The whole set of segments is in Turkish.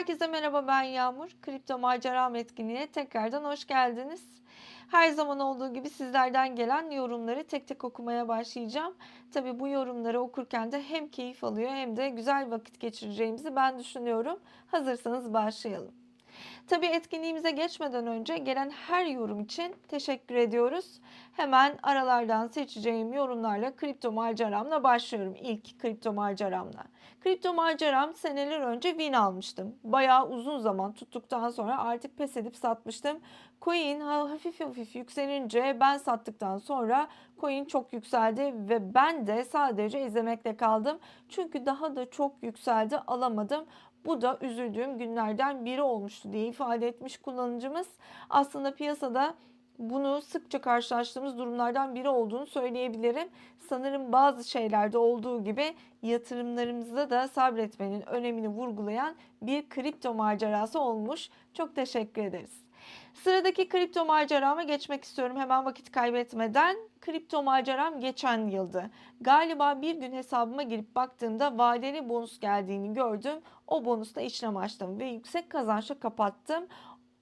Herkese merhaba ben Yağmur. Kripto Maceram etkinliğine tekrardan hoş geldiniz. Her zaman olduğu gibi sizlerden gelen yorumları tek tek okumaya başlayacağım. Tabi bu yorumları okurken de hem keyif alıyor hem de güzel vakit geçireceğimizi ben düşünüyorum. Hazırsanız başlayalım. Tabii etkinliğimize geçmeden önce gelen her yorum için teşekkür ediyoruz. Hemen aralardan seçeceğim yorumlarla kripto maceramla başlıyorum. İlk kripto maceramla. Kripto maceram seneler önce win almıştım. Bayağı uzun zaman tuttuktan sonra artık pes edip satmıştım. Coin hafif hafif yükselince ben sattıktan sonra coin çok yükseldi ve ben de sadece izlemekle kaldım. Çünkü daha da çok yükseldi alamadım. Bu da üzüldüğüm günlerden biri olmuştu diye ifade etmiş kullanıcımız. Aslında piyasada bunu sıkça karşılaştığımız durumlardan biri olduğunu söyleyebilirim. Sanırım bazı şeylerde olduğu gibi yatırımlarımızda da sabretmenin önemini vurgulayan bir kripto macerası olmuş. Çok teşekkür ederiz. Sıradaki kripto macerama geçmek istiyorum hemen vakit kaybetmeden. Kripto maceram geçen yıldı. Galiba bir gün hesabıma girip baktığımda vadeli bonus geldiğini gördüm. O bonusla işlem açtım ve yüksek kazançla kapattım.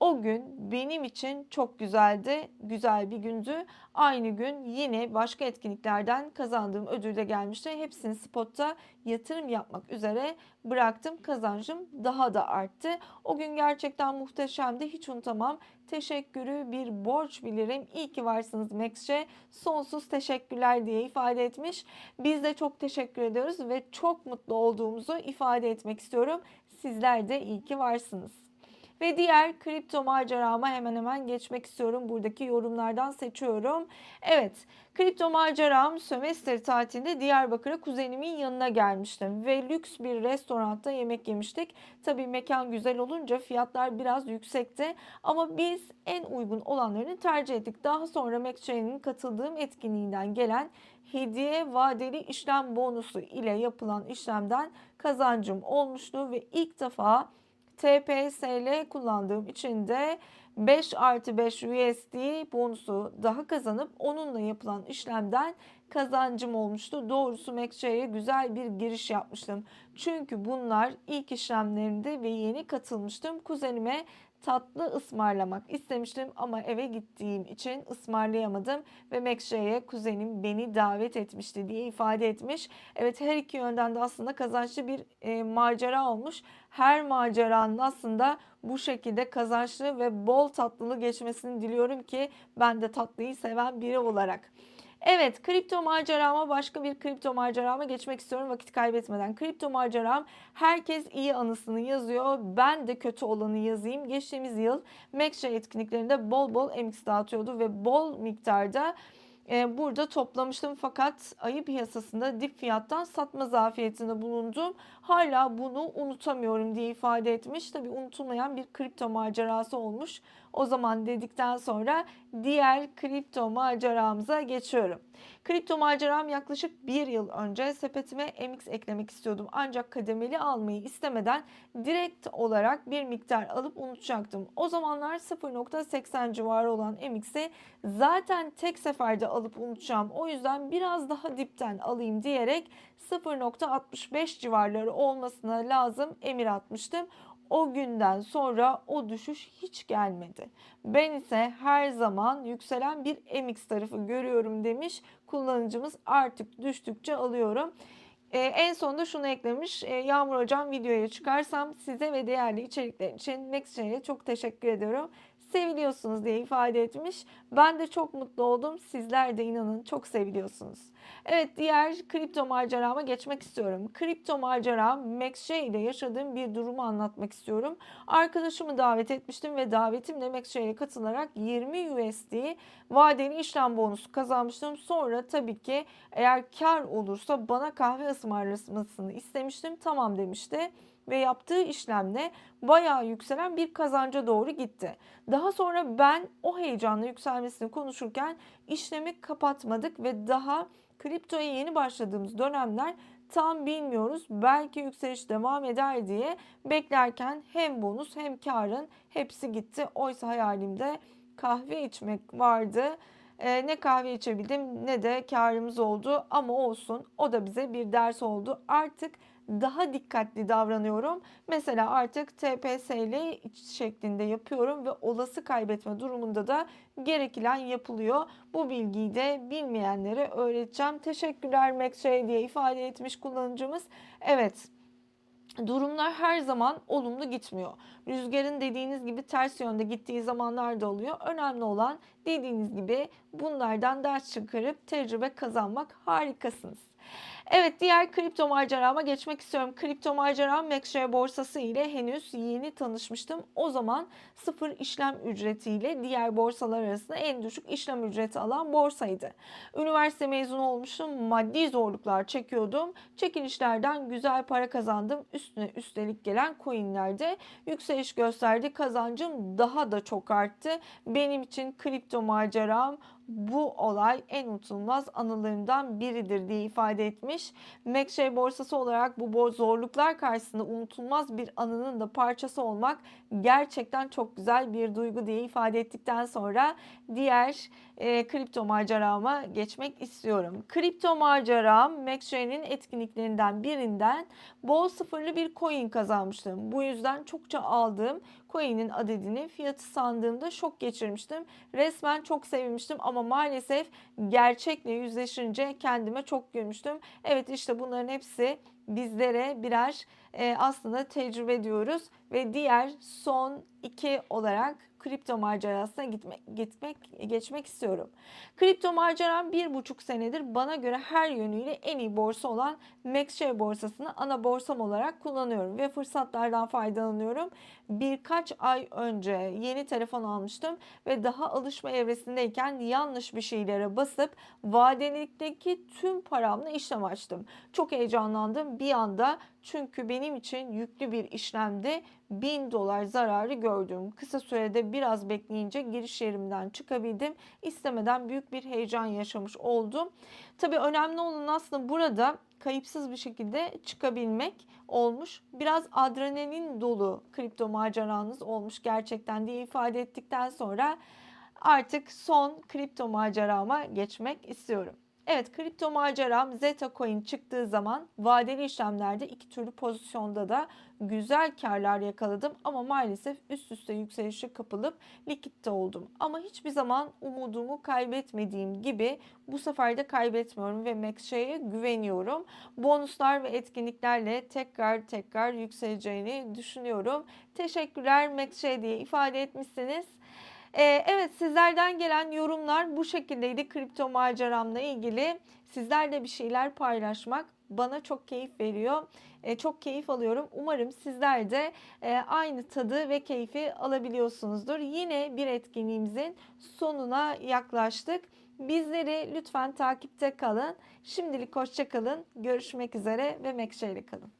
O gün benim için çok güzeldi, güzel bir gündü. Aynı gün yine başka etkinliklerden kazandığım ödül de gelmişti. Hepsini spotta yatırım yapmak üzere bıraktım. Kazancım daha da arttı. O gün gerçekten muhteşemdi. Hiç unutamam. Teşekkürü bir borç bilirim. İyi ki varsınız Max'e. Sonsuz teşekkürler diye ifade etmiş. Biz de çok teşekkür ediyoruz ve çok mutlu olduğumuzu ifade etmek istiyorum. Sizler de iyi ki varsınız. Ve diğer kripto macerama hemen hemen geçmek istiyorum. Buradaki yorumlardan seçiyorum. Evet, kripto maceram sömestr tatilinde Diyarbakır'a kuzenimin yanına gelmiştim. Ve lüks bir restoranda yemek yemiştik. Tabii mekan güzel olunca fiyatlar biraz yüksekti. Ama biz en uygun olanlarını tercih ettik. Daha sonra McChain'in katıldığım etkinliğinden gelen hediye vadeli işlem bonusu ile yapılan işlemden kazancım olmuştu ve ilk defa TPSL kullandığım için de 5 artı 5 USD bonusu daha kazanıp onunla yapılan işlemden kazancım olmuştu. Doğrusu MacC'ye güzel bir giriş yapmıştım. Çünkü bunlar ilk işlemlerimde ve yeni katılmıştım. Kuzenime tatlı ısmarlamak istemiştim ama eve gittiğim için ısmarlayamadım ve McShay'e kuzenim beni davet etmişti diye ifade etmiş. Evet her iki yönden de aslında kazançlı bir e, macera olmuş. Her maceranın aslında bu şekilde kazançlı ve bol tatlılı geçmesini diliyorum ki ben de tatlıyı seven biri olarak. Evet kripto macerama başka bir kripto macerama geçmek istiyorum vakit kaybetmeden. Kripto maceram herkes iyi anısını yazıyor. Ben de kötü olanı yazayım. Geçtiğimiz yıl MaxShare etkinliklerinde bol bol MX dağıtıyordu ve bol miktarda e, burada toplamıştım fakat ayı piyasasında dip fiyattan satma zafiyetinde bulundum. Hala bunu unutamıyorum diye ifade etmiş. Tabi unutulmayan bir kripto macerası olmuş. O zaman dedikten sonra diğer kripto maceramıza geçiyorum. Kripto maceram yaklaşık bir yıl önce sepetime MX eklemek istiyordum. Ancak kademeli almayı istemeden direkt olarak bir miktar alıp unutacaktım. O zamanlar 0.80 civarı olan MX'i zaten tek seferde alıp unutacağım. O yüzden biraz daha dipten alayım diyerek 0.65 civarları olmasına lazım emir atmıştım. O günden sonra o düşüş hiç gelmedi. Ben ise her zaman yükselen bir MX tarafı görüyorum demiş. Kullanıcımız artık düştükçe alıyorum. Ee, en sonunda şunu eklemiş. Ee, Yağmur Hocam videoya çıkarsam size ve değerli içerikler için Nextgen'e çok teşekkür ediyorum seviliyorsunuz diye ifade etmiş. Ben de çok mutlu oldum. Sizler de inanın çok seviliyorsunuz. Evet diğer kripto macerama geçmek istiyorum. Kripto maceram MaxShay ile yaşadığım bir durumu anlatmak istiyorum. Arkadaşımı davet etmiştim ve davetimle MaxShay ile katılarak 20 USD vadeli işlem bonusu kazanmıştım. Sonra tabii ki eğer kar olursa bana kahve ısmarlamasını istemiştim. Tamam demişti ve yaptığı işlemle bayağı yükselen bir kazanca doğru gitti. Daha sonra ben o heyecanla yükselmesini konuşurken işlemi kapatmadık ve daha kriptoya yeni başladığımız dönemler tam bilmiyoruz. Belki yükseliş devam eder diye beklerken hem bonus hem karın hepsi gitti. Oysa hayalimde kahve içmek vardı. Eee, ne kahve içebildim ne de kârımız oldu ama olsun. O da bize bir ders oldu. Artık daha dikkatli davranıyorum. Mesela artık TPS'li şeklinde yapıyorum ve olası kaybetme durumunda da gerekilen yapılıyor. Bu bilgiyi de bilmeyenlere öğreteceğim. Teşekkürler Maxray diye ifade etmiş kullanıcımız. Evet. Durumlar her zaman olumlu gitmiyor. Rüzgarın dediğiniz gibi ters yönde gittiği zamanlar da oluyor. Önemli olan dediğiniz gibi bunlardan ders çıkarıp tecrübe kazanmak harikasınız. Evet diğer kripto macerama geçmek istiyorum. Kripto maceram Maxshare borsası ile henüz yeni tanışmıştım. O zaman sıfır işlem ücretiyle diğer borsalar arasında en düşük işlem ücreti alan borsaydı. Üniversite mezunu olmuştum. Maddi zorluklar çekiyordum. Çekilişlerden güzel para kazandım. Üstüne üstelik gelen coinlerde yükseliş gösterdi. Kazancım daha da çok arttı. Benim için kripto maceram bu olay en unutulmaz anılarından biridir diye ifade etmiş. Maxshare borsası olarak bu zorluklar karşısında unutulmaz bir anının da parçası olmak gerçekten çok güzel bir duygu diye ifade ettikten sonra diğer e, kripto macerama geçmek istiyorum. Kripto maceram Maxshare'nin etkinliklerinden birinden bol sıfırlı bir coin kazanmıştım. Bu yüzden çokça aldığım coin'in adedini fiyatı sandığımda şok geçirmiştim. Resmen çok sevinmiştim ama maalesef gerçekle yüzleşince kendime çok gülmüştüm. Evet işte bunların hepsi bizlere birer e, aslında tecrübe diyoruz ve diğer son iki olarak kripto macerasına gitmek, gitmek geçmek istiyorum. Kripto maceram bir buçuk senedir bana göre her yönüyle en iyi borsa olan Maxshare borsasını ana borsam olarak kullanıyorum ve fırsatlardan faydalanıyorum. Birkaç ay önce yeni telefon almıştım ve daha alışma evresindeyken yanlış bir şeylere basıp vadelikteki tüm paramla işlem açtım. Çok heyecanlandım bir anda çünkü benim için yüklü bir işlemde 1000 dolar zararı gördüm. Kısa sürede biraz bekleyince giriş yerimden çıkabildim. İstemeden büyük bir heyecan yaşamış oldum. Tabii önemli olan aslında burada kayıpsız bir şekilde çıkabilmek olmuş. Biraz adrenalin dolu kripto maceranız olmuş gerçekten diye ifade ettikten sonra artık son kripto macerama geçmek istiyorum. Evet kripto maceram Zeta Coin çıktığı zaman vadeli işlemlerde iki türlü pozisyonda da güzel karlar yakaladım ama maalesef üst üste yükselişe kapılıp likitte oldum. Ama hiçbir zaman umudumu kaybetmediğim gibi bu sefer de kaybetmiyorum ve Maxshare'ye güveniyorum. Bonuslar ve etkinliklerle tekrar tekrar yükseleceğini düşünüyorum. Teşekkürler Maxshare diye ifade etmişsiniz. Ee, evet sizlerden gelen yorumlar bu şekildeydi kripto maceramla ilgili. Sizlerle bir şeyler paylaşmak bana çok keyif veriyor. E, çok keyif alıyorum. Umarım sizler de e, aynı tadı ve keyfi alabiliyorsunuzdur. Yine bir etkinliğimizin sonuna yaklaştık. Bizleri lütfen takipte kalın. Şimdilik hoşça kalın. Görüşmek üzere ve Mekşe ile kalın.